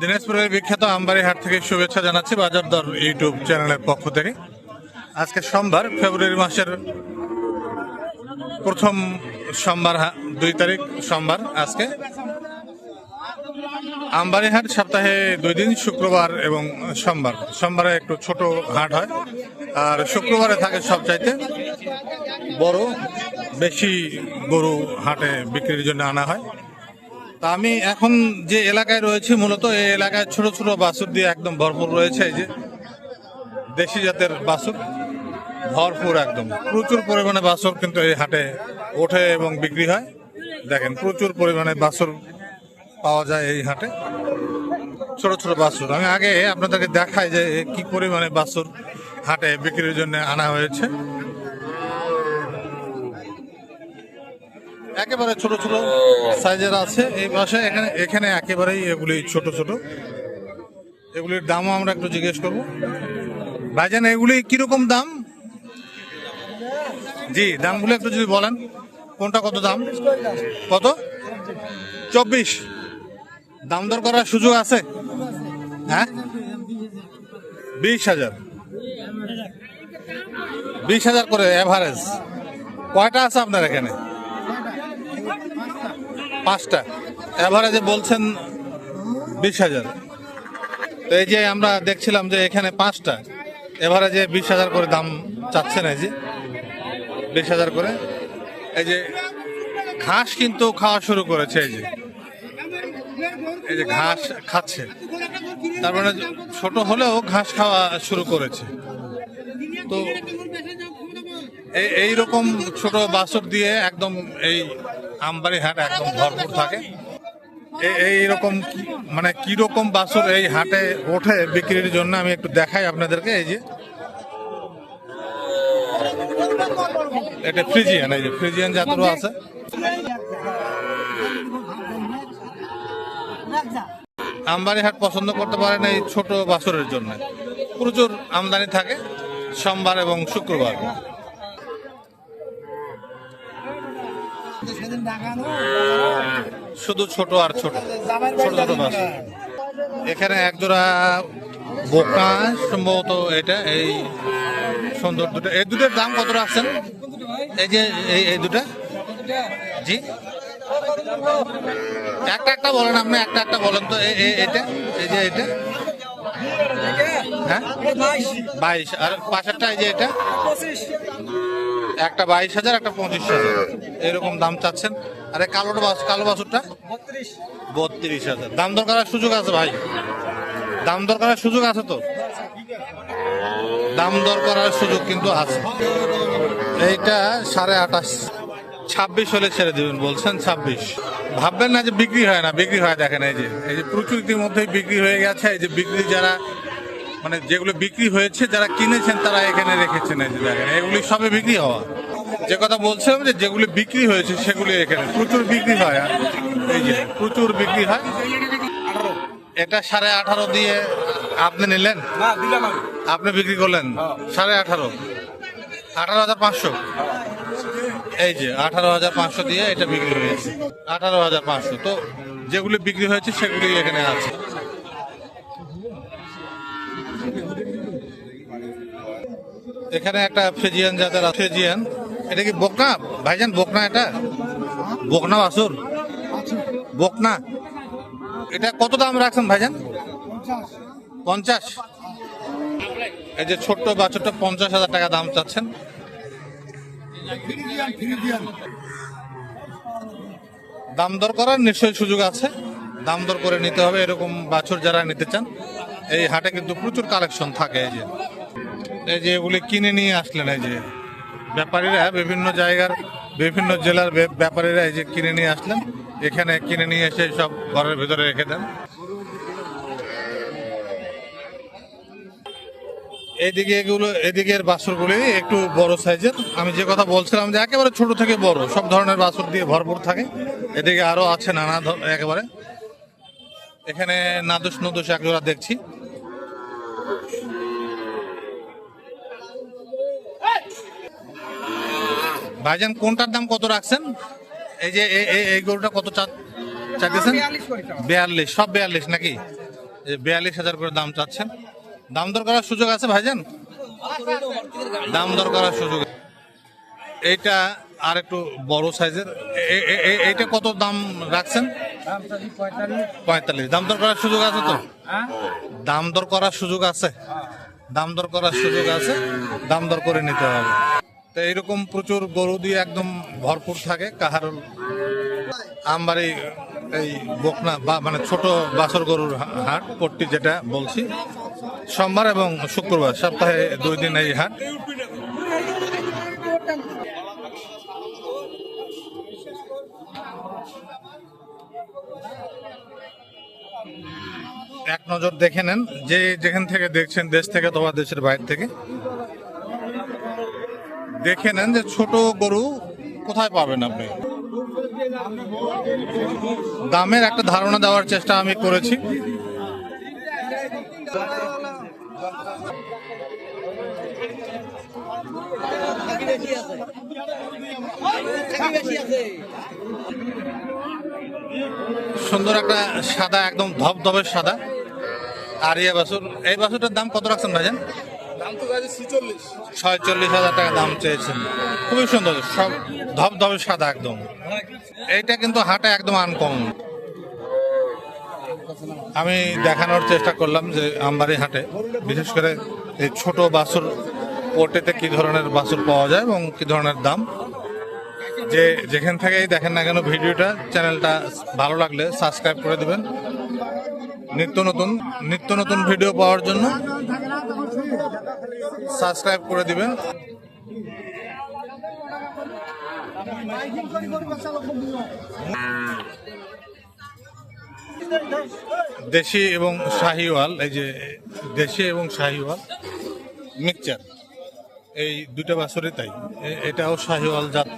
দিনাজপুরের বিখ্যাত আমবাড়ি হাট থেকে শুভেচ্ছা জানাচ্ছি বাজার দর ইউটিউব চ্যানেলের পক্ষ থেকে। আজকে সোমবার, ফেব্রুয়ারি মাসের প্রথম সোমবার হা- দুই তারিখ সোমবার আজকে। আমবাড়ি হাট সপ্তাহে দুই দিন, শুক্রবার এবং সোমবার। সোমবারে একটু ছোট হাট হয়, আর শুক্রবারে থাকে সবচাইতে বড়, বেশি গরু হাটে বিক্রির জন্য আনা হয়। তা আমি এখন যে এলাকায় রয়েছি, মূলত এই এলাকায় ছোট ছোট বাছুর দিয়ে একদম ভরপুর রয়েছে, এই যে দেশি জাতের বাছুর। ভরপুর একদম। প্রচুর পরিমাণে বাছুর কিন্তু এই হাটে ওঠে এবং বিক্রি হয়। দেখেন, প্রচুর পরিমাণে বাছুর পাওয়া যায় এই হাটে? ছোট ছোট বাছুর। আমি আগে আপনাদেরকে দেখাই যে কি পরিমাণে বাছুর হাটে বিক্রির জন্য আনা হয়েছে। একেবারে ছোট ছোট সাইজের আছে। এই পাশে এখানে এখানে একেবারেই এগুলি ছোট ছোট। এগুলির দামও আমরা একটু জিজ্ঞেস করব। ভাইজান, এগুলি কীরকম দাম? জি, দামগুলো একটু যদি বলেন। কোনটা কত দাম? কত? চব্বিশ। দাম দর করার সুযোগ আছে? হ্যাঁ? বিশ হাজার। বিশ হাজার করে অ্যাভারেজ কয়টা আছে আপনার এখানে? পাঁচটা। অ্যাভারেজে বলছেন বিশ হাজার। তো এই যে আমরা দেখছিলাম যে এখানে পাঁচটা। এভারেজে বিশ হাজার করে দাম চাচ্ছেন এই যে। বিশ হাজার করে। এই যে ঘাস কিন্তু খাওয়া শুরু করেছে এই যে। এই যে ঘাস খাচ্ছে। তার মানে ছোট হলেও ঘাস খাওয়া শুরু করেছে। তো এই রকম ছোট বাছর দিয়ে একদম এই আমবাড়ি হাট একদম ভরপুর থাকে। এ- এইরকম কি- মানে কীরকম বাছর এই হাটে ওঠে বিক্রির জন্য আমি একটু দেখাই আপনাদেরকে, এই যে। এটা ফ্রিজিয়ান, এই যে ফ্রিজিয়ান জাতেরও আছে। আমবাড়ি হাট পছন্দ করতে পারেন এই ছোট বাছরের জন্য। প্রচুর আমদানি থাকে সোমবার এবং শুক্রবার। শুধু ছোট আর ছোট ছোট ছোট মাছ এখানে একজোড়া বোকা, সম্ভবত এটা, এই সুন্দর দুটো। এই দুটোর দাম কত রাখছেন এই যে এই দুটা? জি। একটা একটা বলেন আপনি, একটা একটা বলেন তো এটা, এই যে এটা। হ্যাঁ? বাইশ, আর এই যে এটা। একটা বাইশ হাজার, একটা পঁচিশ হাজার। এরকম দাম চাচ্ছেন। কালো বত্রিশ হাজার। দাম দর করার সুযোগ আছে ভাই। দাম দর করার সুযোগ আছে তো। দাম দর করার সুযোগ কিন্তু আছে। এইটা সাড়ে আঠাশ। ছাব্বিশ হলে ছেড়ে দিবেন বলছেন ছাব্বিশ। ভাববেন না যে বিক্রি হয় না বিক্রি হয় দেখেন এই যে এই যে প্রচুর ইতিমধ্যেই বিক্রি হয়ে গেছে এই যে বিক্রি যারা মানে যেগুলো বিক্রি হয়েছে যারা কিনেছেন তারা এখানে রেখেছেন এই যে দেখেন এগুলি সবে বিক্রি হওয়া। যে কথা বলছিলাম যে যেগুলি বিক্রি হয়েছে সেগুলি এখানে প্রচুর বিক্রি হয় এই যে প্রচুর বিক্রি হয়। এটা সাড়ে আঠারো দিয়ে আপনি নিলেন? আপনি বিক্রি করলেন? সাড়ে আঠারো। আঠারো হাজার পাঁচশো। এই যে, আঠারো হাজার পাঁচশো দিয়ে এটা বিক্রি হয়েছে। আঠারো হাজার পাঁচশো, তো যেগুলি বিক্রি হয়েছে সেগুলি এখানে আছে। এখানে একটা ফেজিয়ান জাতের আছে। ফেজিয়ান এটা কি বকনা? ভাইজান, বকনা এটা? বকনা বাসুর বকনা? এটা কত দাম রাখছেন ভাইজান? পঞ্চাশ। এই যে ছোট্ট বাছুরটা পঞ্চাশ হাজার টাকা দাম চাচ্ছেন। দাম দর করার নিশ্চয়ই সুযোগ আছে। দাম দর করে নিতে হবে, এরকম বাছুর যারা নিতে চান। এই হাটে কিন্তু প্রচুর কালেকশন থাকে, এই যে। এই যে এগুলি কিনে নিয়ে আসলেন, এই যে। ব্যাপারীরা বিভিন্ন জায়গার, বিভিন্ন জেলার ব্যাপারীরা এই যে কিনে নিয়ে আসলেন। এখানে কিনে নিয়ে এসে সব ঘরের ভেতরে রেখে দেন। এইদিকে এগুলো এদিকের বাছুরগুলি একটু বড় সাইজের। আমি যে কথা বলছিলাম যে একেবারে ছোট থেকে বড় সব ধরনের বাছুর দিয়ে ভরপুর থাকে। এদিকে আরও আছে নানা একেবারে। এখানে নাদুস নদুস এক জোড়া দেখছি। ভাইজান কোনটার দাম কত রাখছেন? এই যে এই গরুটা কত চা- চাইতেছেন? বিয়াল্লিশ সব বিয়াল্লিশ নাকি? বিয়াল্লিশ হাজার করে দাম চাচ্ছেন। দাম দর করার সুযোগ আছে ভাইজান? দাম দর করার সুযোগ। এইটা আর একটু বড় সাইজের। এইটা কত দাম রাখছেন? পঁয়তাল্লিশ। দাম দর করার সুযোগ আছে তো? দাম দর করার সুযোগ আছে? দাম দর করার সুযোগ আছে? দাম দর করে নিতে হবে। তো এইরকম প্রচুর গরু দিয়ে একদম ভরপুর থাকে কাহারুল। আমবাড়ি এই বকনা বা মানে ছোট বাছর গরুর হাট, পট্টি যেটা বলছি সোমবার এবং শুক্রবার সপ্তাহে দুই দিন এই হাট। এক নজর দেখে নেন, যে যেখান থেকে দেখছেন দেশ থেকে অথবা দেশের বাইরে থেকে। দেখে নেন যে ছোট গরু কোথায় পাবেন আপনি। দামের একটা ধারণা দেওয়ার চেষ্টা আমি করেছি। সুন্দর একটা সাদা একদম ধবধবে সাদা। আর ইয়ে বাছুর এই বাসুরটার দাম কত রাখছেন ভাইজান? ছয়চল্লিশ হাজার টাকা দাম চেয়েছেন। খুবই সুন্দর সব ধবধবে সাদা একদম। এইটা কিন্তু হাটে একদম আনকমন আমি দেখানোর চেষ্টা করলাম যে আমবাড়ি হাটে বিশেষ করে এই ছোট বাছুর পোর্টেতে কি ধরনের বাছুর পাওয়া যায় এবং কি ধরনের দাম? যে যেখান থেকেই দেখেন না কেন ভিডিওটা, চ্যানেলটা ভালো লাগলে সাবস্ক্রাইব করে দেবেন। নিত্য নতুন নিত্য নতুন ভিডিও পাওয়ার জন্য সাবস্ক্রাইব করে দিবেন। দেশি এবং শাহিওয়াল, এই যে দেশি এবং শাহিওয়াল মিক্সচার। এই দুটা বাছরই তাই। এটাও শাহিওয়াল জাত,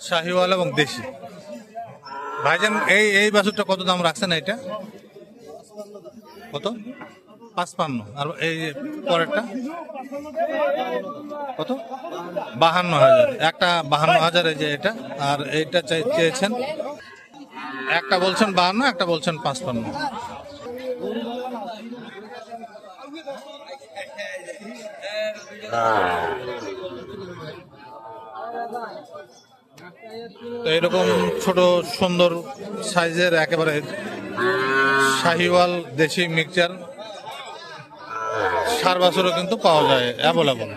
শাহিওয়াল এবং দেশি। ভাইজান, এই এই বাছুরটা কত দাম রাখছেন এইটা? কত? পাঁচপান্ন। আর এই পরেরটা? কত? বাহান্ন হাজার। একটা বাহান্ন হাজার এই যে এটা। আর এইটা চাই- চেয়েছেন? একটা বলছেন বাহান্ন, একটা বলছেন পাঁচপান্ন। তো এরকম ছোট সুন্দর সাইজের একেবারে শাহিওয়াল দেশি মিক্সচার সার বছরও কিন্তু পাওয়া যায় অ্যাভেলেবল